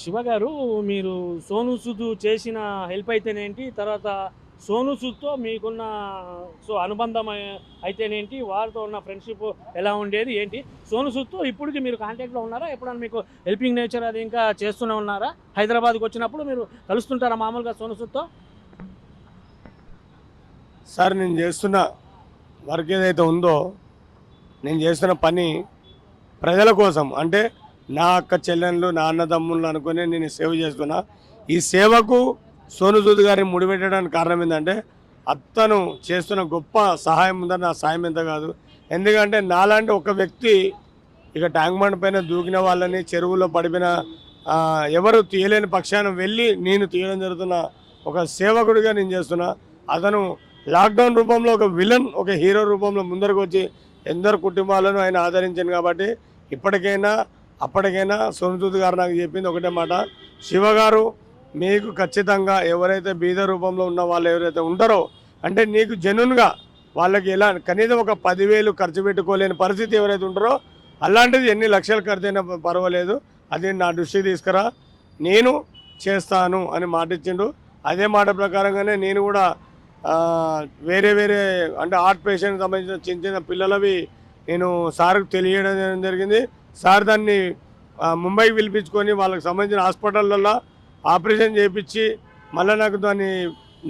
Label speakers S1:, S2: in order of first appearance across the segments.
S1: శివ గారు మీరు సోను సూద్ చేసిన హెల్ప్ అయితేనేంటి తర్వాత సోను సూద్తో మీకున్న సో అనుబంధం అయితేనేంటి వారితో ఉన్న ఫ్రెండ్షిప్ ఎలా ఉండేది ఏంటి? సోను సూద్తో ఇప్పటికి మీరు కాంటాక్ట్లో ఉన్నారా? ఎప్పుడైనా మీకు హెల్పింగ్ నేచర్ అది ఇంకా చేస్తూనే ఉన్నారా? హైదరాబాద్కి వచ్చినప్పుడు మీరు కలుస్తుంటారా మామూలుగా సోను సూద్తో
S2: సార్ నేను చేస్తున్న వర్క్ ఏదైతే ఉందో నేను చేస్తున్న పని ప్రజల కోసం. అంటే నా అక్క చెల్లెళ్ళు నా అన్నదమ్ముళ్ళు అనుకుని నేను సేవ చేస్తున్నా. ఈ సేవకు సోను సూద్ గారిని ముడిపెట్టడానికి కారణం ఏంటంటే అతను చేస్తున్న గొప్ప సహాయం ఉందని నా సాయం ఎంత కాదు. ఎందుకంటే నాలాంటి ఒక వ్యక్తి ఇక ట్యాంక్ బండ్ పైన దూకిన వాళ్ళని చెరువులో పడిపోయిన ఎవరు తీయలేని పక్షాన వెళ్ళి నేను తీయడం జరుగుతున్న ఒక సేవకుడిగా నేను చేస్తున్నా. అతను లాక్డౌన్ రూపంలో ఒక విలన్ ఒక హీరో రూపంలో ముందరకు వచ్చి ఎందరు కుటుంబాలను ఆయన ఆదరించాను కాబట్టి ఇప్పటికైనా అప్పటికైనా సోనుదూత్ గారు నాకు చెప్పింది ఒకటే మాట. శివ గారు మీకు ఖచ్చితంగా ఎవరైతే బీద రూపంలో ఉన్న వాళ్ళు ఎవరైతే ఉంటారో అంటే నీకు జెన్యున్గా వాళ్ళకి ఎలా కనీసం ఒక పదివేలు ఖర్చు పెట్టుకోలేని పరిస్థితి ఎవరైతే ఉంటారో అలాంటిది ఎన్ని లక్షలు ఖర్చైనా పర్వాలేదు. అది నా దృష్టికి తీసుకురా. నేను చేస్తాను అని మాట ఇచ్చిండు. అదే మాట ప్రకారంగానే నేను కూడా వేరే వేరే అంటే హార్ట్ పేషెంట్ సంబంధించిన చిన్న చిన్న పిల్లలవి నేను సార్కు తెలియడం జరిగింది. సార్ దాన్ని ముంబై ముంబైకి పిలిపించుకొని వాళ్ళకి సంబంధించిన హాస్పిటల్లో ఆపరేషన్ చేయించి మళ్ళీ నాకు దాన్ని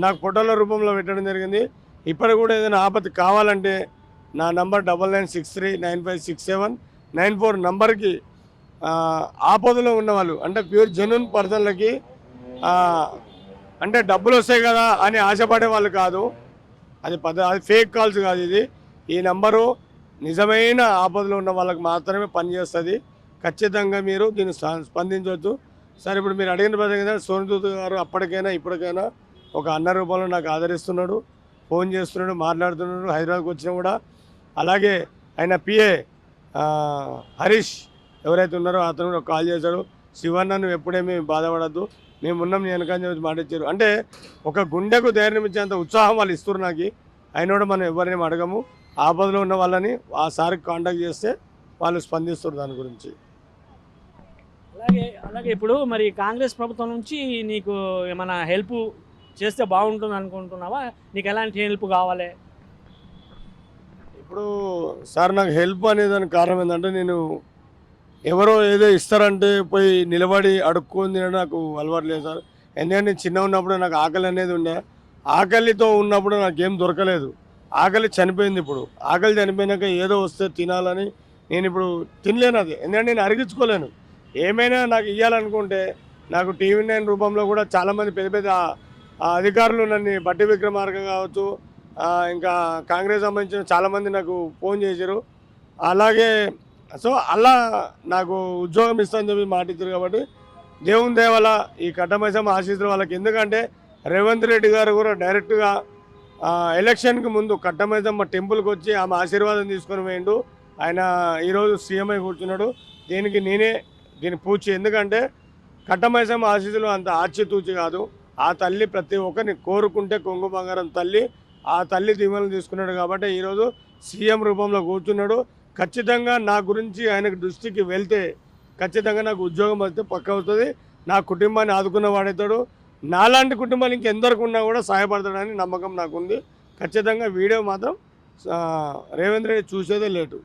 S2: నాకు ఫోటోల రూపంలో పెట్టడం జరిగింది. ఇప్పటికి కూడా ఏదైనా ఆపత్తి కావాలంటే నా number double nine six three nine five six seven nine four నంబర్కి ఆపదలో ఉన్నవాళ్ళు అంటే ప్యూర్ జెన్యున్ పర్సన్లకి అంటే డబ్బులు వస్తాయి కదా అని ఆశపడే వాళ్ళు కాదు. అది పద అది ఫేక్ కాల్స్ కాదు ఇది. ఈ నంబరు నిజమైన ఆపదలో ఉన్న వాళ్ళకి మాత్రమే పనిచేస్తుంది ఖచ్చితంగా మీరు దీన్ని స్పందించవద్దు స్పందించవచ్చు సార్ ఇప్పుడు మీరు అడిగిన ప్రశ్న సోనిదూత్ గారు అప్పటికైనా ఇప్పటికైనా ఒక అన్న రూపంలో నాకు ఆదరిస్తున్నాడు ఫోన్ చేస్తున్నాడు మాట్లాడుతున్నాడు హైదరాబాద్కి వచ్చినా కూడా. అలాగే ఆయన పిఏ హరీష్ ఎవరైతే ఉన్నారో అతను కూడా కాల్ చేశాడు. శివన్న నువ్వు ఎప్పుడేమీ బాధపడద్దు. మేము ఉన్నాం నేను కానీ చెప్పి మాట ఇచ్చారు. అంటే ఒక గుండెకు ధైర్యం ఇచ్చేంత ఉత్సాహం వాళ్ళు ఇస్తున్నారు నాకు. అయినా కూడా మనం ఎవరిని అడగము. ఆపదలో ఉన్న వాళ్ళని ఆ సార్కి కాంటాక్ట్ చేస్తే వాళ్ళు స్పందిస్తారు దాని గురించి.
S1: అలాగే అలాగే ఇప్పుడు మరి కాంగ్రెస్ ప్రభుత్వం నుంచి నీకు ఏమైనా హెల్ప్ చేస్తే బాగుంటుంది అనుకుంటున్నావా? నీకు ఎలాంటి హెల్ప్ కావాలి?
S2: ఇప్పుడు సార్ నాకు హెల్ప్ అనేదానికి కారణం ఏంటంటే నేను ఎవరో ఏదో ఇస్తారంటే పోయి నిలబడి అడుక్కొని తినడం నాకు అలవాటు లేదు సార్. ఎందుకంటే నేను చిన్న ఉన్నప్పుడు నాకు ఆకలి అనేది ఉండే. ఆకలితో ఉన్నప్పుడు నాకు ఏం దొరకలేదు. ఆకలి చనిపోయింది ఇప్పుడు. ఆకలి చనిపోయినాక ఏదో వస్తే తినాలని నేను ఇప్పుడు తినలేను అది. ఎందుకంటే నేను అరిగించుకోలేను. ఏమైనా నాకు ఇవ్వాలనుకుంటే నాకు టీవీ నైన్ రూపంలో కూడా చాలామంది పెద్ద పెద్ద అధికారులు నన్ను బట్టి విక్రమార్క కావచ్చు ఇంకా కాంగ్రెస్ సంబంధించిన చాలామంది నాకు ఫోన్ చేశారు. అలాగే సో అలా నాకు ఉద్యోగం ఇస్తామని చెప్పి మాట ఇచ్చారు కాబట్టి దేవుని దేవల ఈ కట్టమైసమ్మ ఆశీస్సులు వాళ్ళకి. ఎందుకంటే రేవంత్ రెడ్డి గారు కూడా డైరెక్ట్గా ఎలక్షన్కి ముందు కట్టమైదమ్మ టెంపుల్కి వచ్చి ఆమె ఆశీర్వాదం తీసుకొని పోయిండు. ఆయన ఈరోజు సీఎం అయి కూర్చున్నాడు. దీనికి నేనే దీన్ని పూచి ఎందుకంటే కట్టమైసమ్మ ఆశీస్సులు అంత ఆచితూచి కాదు. ఆ తల్లి ప్రతి ఒక్కరిని కోరుకుంటే కొంగు బంగారం తల్లి ఆ తల్లి దీవెనలు తీసుకున్నాడు కాబట్టి ఈరోజు సీఎం రూపంలో కూర్చున్నాడు. ఖచ్చితంగా నా గురించి ఆయనకు దృష్టికి వెళ్తే ఖచ్చితంగా నాకు ఉద్యోగం వస్తే పక్క అవుతుంది నా కుటుంబాన్ని ఆదుకున్న వాడవుతాడు నాలాంటి కుటుంబాలు ఇంకెందరికి ఉన్నా కూడా సహాయపడతాడని నమ్మకం నాకుంది. ఖచ్చితంగా వీడియో మాత్రం రేవంత్ రెడ్డి చూసేదే లేటు.